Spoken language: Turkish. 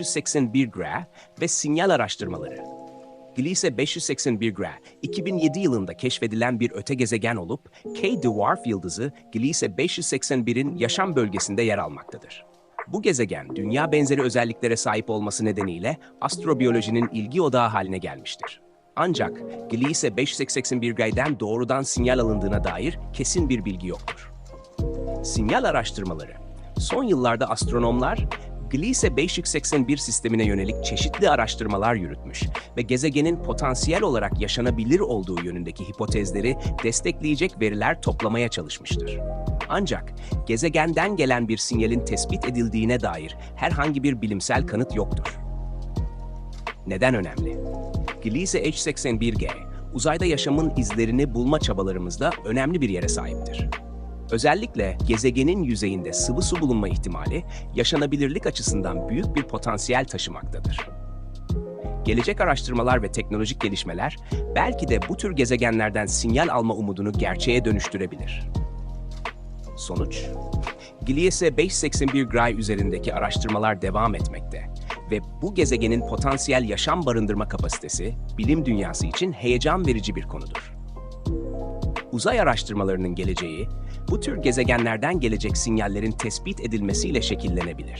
581Gra ve sinyal araştırmaları. Gliese 581Gra, 2007 yılında keşfedilen bir öte gezegen olup, K-Dwarf yıldızı Gliese 581'in yaşam bölgesinde yer almaktadır. Bu gezegen, dünya benzeri özelliklere sahip olması nedeniyle astrobiyolojinin ilgi odağı haline gelmiştir. Ancak Gliese 581G'den doğrudan sinyal alındığına dair kesin bir bilgi yoktur. Sinyal araştırmaları. Son yıllarda astronomlar Gliese 581 sistemine yönelik çeşitli araştırmalar yürütmüş ve gezegenin potansiyel olarak yaşanabilir olduğu yönündeki hipotezleri destekleyecek veriler toplamaya çalışmıştır. Ancak gezegenden gelen bir sinyalin tespit edildiğine dair herhangi bir bilimsel kanıt yoktur. Neden önemli? Gliese H81G, uzayda yaşamın izlerini bulma çabalarımızda önemli bir yere sahiptir. Özellikle gezegenin yüzeyinde sıvı su bulunma ihtimali yaşanabilirlik açısından büyük bir potansiyel taşımaktadır. Gelecek araştırmalar ve teknolojik gelişmeler belki de bu tür gezegenlerden sinyal alma umudunu gerçeğe dönüştürebilir. Sonuç, Gliese 581 Gray üzerindeki araştırmalar devam etmekte ve bu gezegenin potansiyel yaşam barındırma kapasitesi bilim dünyası için heyecan verici bir konudur. Uzay araştırmalarının geleceği, bu tür gezegenlerden gelecek sinyallerin tespit edilmesiyle şekillenebilir.